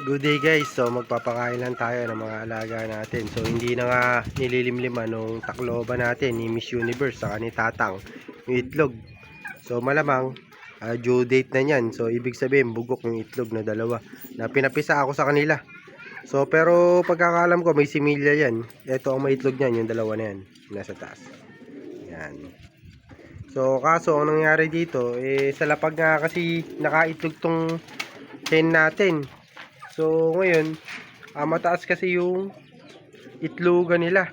Good day guys, so magpapakain lang tayo ng mga alaga natin. So hindi na nga nililimliman nung takloba natin ni Miss Universe sa ni Tatang yung itlog. So malamang ah, due date na niyan. So ibig sabihin bugok yung itlog na dalawa na pinapisa ako sa kanila. So pero pagkakalam ko may similya yan. Ito ang may itlog niyan, yung dalawa na yan, nasa taas. Yan. So kaso ang nangyari dito, eh sa lapag nga kasi nakaitlog tong hen natin. So, ngayon, ah, mataas kasi yung itlogan nila.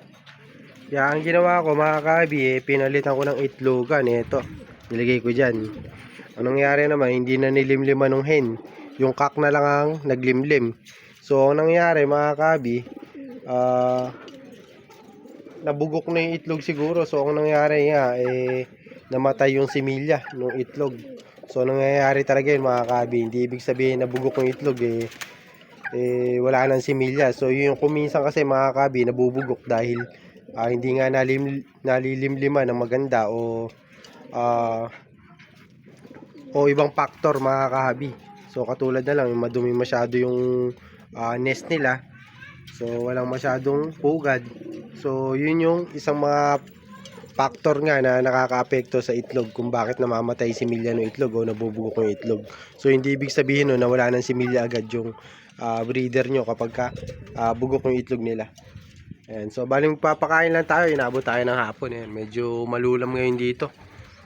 Kaya ang ginawa ko mga kabi, eh, pinalitan ko ng itlogan. Ito, nilagay ko dyan. Anong nangyari naman, hindi na nilimliman ng hen. Yung kak na lang ang naglimlim. So, ang nangyari mga kabi, ah, nabugok na yung itlog siguro. So, ang nangyari nga, eh, namatay yung similya ng itlog. So, ang nangyayari talaga yun mga kabi. Hindi ibig sabihin nabugok yung itlog eh eh, wala nang similya. So, yun yung kuminsan kasi mga kabi, nabubugok dahil ah, hindi nga nalim, nalilimliman ng maganda o ah, o ibang factor mga kabi. So, katulad na lang, madumi masyado yung ah, nest nila. So, walang masyadong pugad. So, yun yung isang mga factor nga na nakakaapekto sa itlog kung bakit namamatay si similya ng itlog o nabubugok yung itlog. So, hindi ibig sabihin no, na wala ng similya agad yung ah, breeder nyo kapag ka, ah, bugok yung itlog nila. Ayan, so baling papakain lang tayo, inabot tayo ng hapon. Ayan, medyo malulam ngayon dito.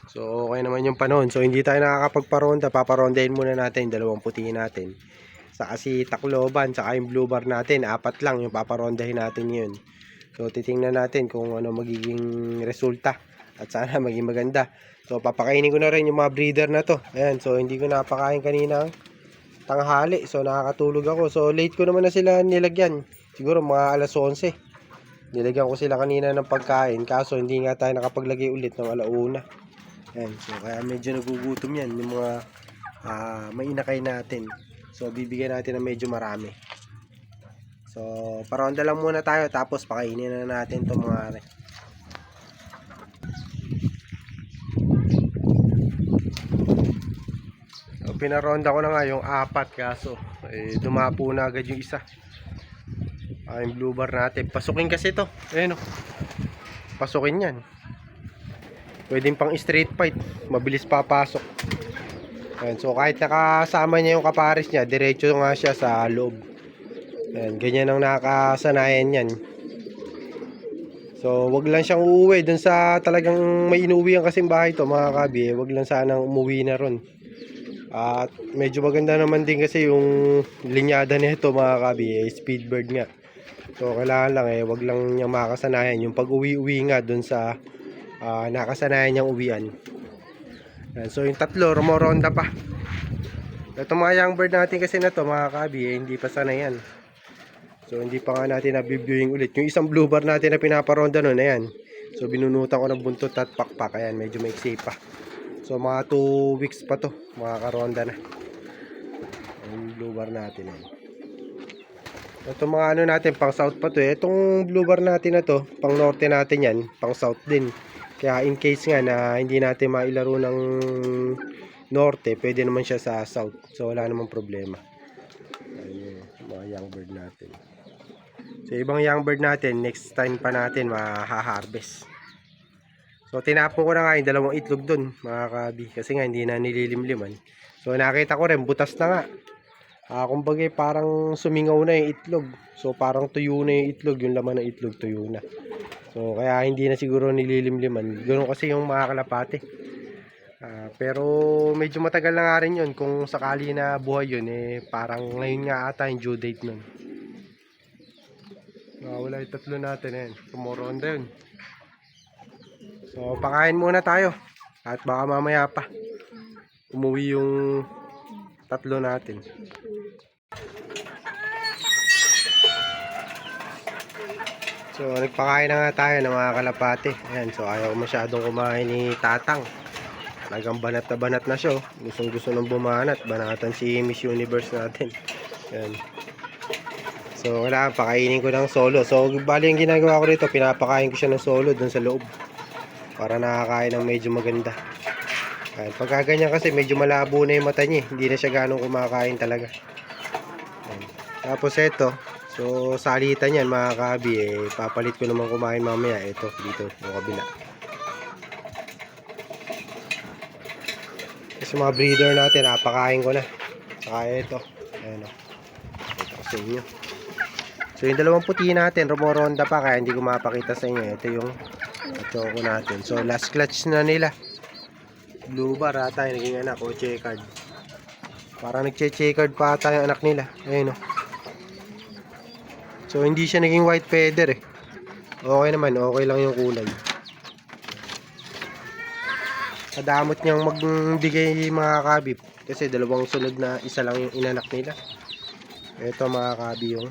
So okay naman yung panahon. So hindi tayo nakakapagparonda, paparondahin muna natin dalawang puti natin. Sa kasi takloban, saka yung blue bar natin, apat lang yung paparondahin natin yun. So titingnan natin kung ano magiging resulta at sana maging maganda. So papakainin ko na rin yung mga breeder na to. Ayan, so hindi ko napakain kanina tanghali. So nakakatulog ako. So late ko naman na sila nilagyan. Siguro mga alas 11. Nilagyan ko sila kanina ng pagkain. Kaso hindi nga tayo nakapaglagay ulit ng alauna. Ayan. So kaya medyo nagugutom yan. Yung mga ah, may inakay natin. So bibigyan natin ng medyo marami. So paronda lang muna tayo. Tapos pakainin na natin itong mga pinaronda ko na nga yung apat kaso eh, dumapo na agad yung isa. Ah, yung blue bar natin. Pasukin kasi to. Ayun o. Pasukin yan. Pwedeng pang street fight. Mabilis papasok. Ayan, so kahit nakasama niya yung kaparis niya, diretso nga siya sa loob. Ayan, ganyan ang nakasanayan yan. So, wag lang siyang uuwi dun sa talagang may inuwihan kasing bahay to mga kabi. eh. Wag lang sanang umuwi na ron. At medyo maganda naman din kasi yung linyada nito mga kabi, eh, speedbird nga. So kailangan lang eh, wag lang niya makasanayan yung pag-uwi-uwi nga doon sa ah, nakasanayan niyang uwian. So yung tatlo, rumoronda pa. Ito mga young bird natin kasi na to mga kabi, eh, hindi pa sanay yan. So hindi pa nga natin nabiviewing ulit. Yung isang blue bar natin na pinaparonda nun, ayan. So binunutan ko ng buntot at pakpak, ayan, medyo maiksi pa. So mga 2 weeks pa to, makakaronda na. Yung blue bar natin eh. Ito mga ano natin, pang south pa to eh. Itong blue bar natin na to, pang norte natin yan, pang south din. Kaya in case nga na hindi natin mailaro ng norte, pwede naman siya sa south. So wala namang problema. Ayun mga young bird natin. So ibang young bird natin, next time pa natin maha-harvest. So tinapon ko na nga yung dalawang itlog dun mga kabi kasi nga hindi na nililimliman. So nakita ko rin butas na nga. Ah, kumbaga parang sumingaw na yung itlog. So parang tuyo na yung itlog, yung laman ng itlog tuyo na. So kaya hindi na siguro nililimliman. Ganoon kasi yung mga kalapate. Ah, pero medyo matagal na nga rin yun kung sakali na buhay yun eh parang ngayon nga ata yung due date nun. Ah, wala yung tatlo natin eh. Tomorrow on yun. So, pakain muna tayo. At baka mamaya pa. Umuwi yung tatlo natin. So, nagpakain na nga tayo ng mga kalapate. Ayan, so ayaw masyadong kumain ni Tatang. Talagang banat na banat na siya. oh. Gustong gusto nang bumanat. Banatan si Miss Universe natin. Ayan. So, wala, pakainin ko ng solo. So, bali yung ginagawa ko rito, pinapakain ko siya ng solo dun sa loob para nakakain ng medyo maganda. Ayan, pagka ganyan kasi medyo malabo na yung mata niya. eh. Hindi na siya ganong kumakain talaga. Ayan. Tapos ito, so salitan yan mga kabi, eh, papalit ko naman kumain mamaya. Ito, dito, yung kabila. Kasi mga breeder natin, napakain ko na. Saka ito, ayan o. Ito sa inyo. So yung dalawang puti natin, rumoronda pa kaya hindi ko mapakita sa inyo. Ito yung choco natin. So last clutch na nila. Blue bar ata yung naging anak o checkered. Parang nagche-checkered pa ata anak nila. Ayun o. So hindi siya naging white feather eh. Okay naman, okay lang yung kulay. Kadamot niyang magbigay mga kabib. Kasi dalawang sunod na isa lang yung inanak nila. Ito mga kabi yung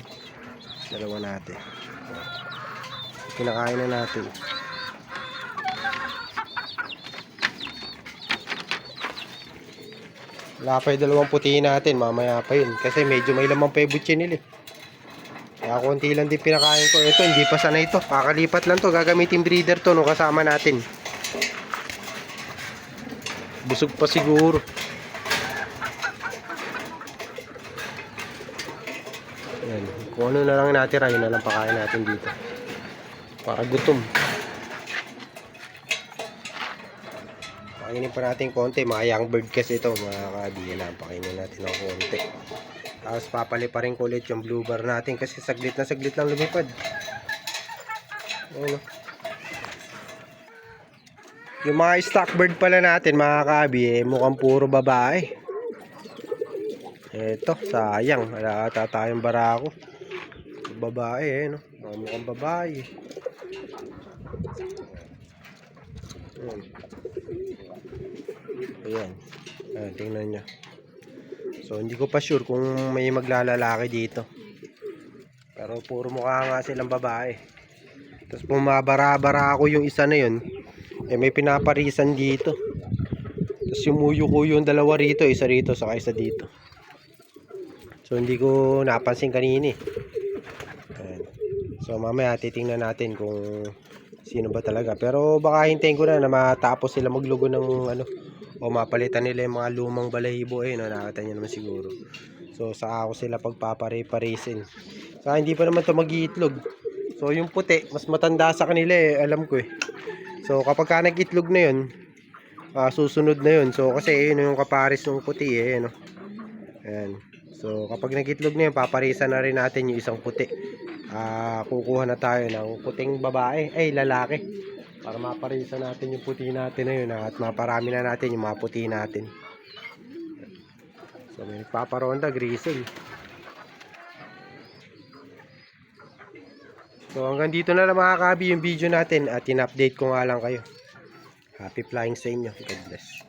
dalawa natin. Kinakain na natin. Wala pa yung dalawang puti natin. Mamaya pa yun. Kasi medyo may lamang pa yung butche nila eh. Kaya konti lang din pinakain ko. Ito, hindi pa sana ito. Kakalipat lang to. Gagamitin breeder to no kasama natin. Busog pa siguro. Yan. Kung ano na lang natira, yun na lang pakain natin dito. Para gutom. Pakainin pa natin konti. Mga young bird kasi ito. Mga kabi. Yan lang. Pakainin natin ng konti. Tapos papali pa rin ko ulit yung blue bar natin kasi saglit na saglit lang lumipad. Ayun, oh. Yung mga stock bird pala natin mga kabi eh, mukhang puro babae. Eto, sayang. Wala ata tayong barako. Babae eh, no? Mukhang babae. Ayan. Ayan. Ayan, tingnan nyo. So, hindi ko pa sure kung may maglalalaki dito. Pero puro mukha nga silang babae. Tapos bumabara-bara ako yung isa na yun. Eh, may pinaparisan dito. Tapos yung muyo ko yung dalawa rito. Isa rito, saka isa dito. So, hindi ko napansin kanina eh. Ayan. So, mamaya titingnan natin kung sino ba talaga. Pero baka hintayin ko na na matapos sila maglugo ng ano, o mapalitan nila yung mga lumang balahibo eh, no? nakita nyo naman siguro. So, sa ako sila pagpapare-parisin. Sa hindi pa naman to mag-iitlog. So, yung puti, mas matanda sa kanila eh, alam ko eh. So, kapag ka nag-itlog na yun, ah, susunod na yun. So, kasi yun yung kaparis ng puti eh, no? Ayan. So, kapag nag-itlog na yun, paparisan na rin natin yung isang puti. Ah, kukuha na tayo ng puting babae, ay lalaki para maparisan natin yung puti natin na yun at maparami na natin yung mga puti natin. So may nagpaparonda grisel. So hanggang dito na lang mga kabi yung video natin. At in-update ko nga lang kayo. Happy flying sa inyo. God bless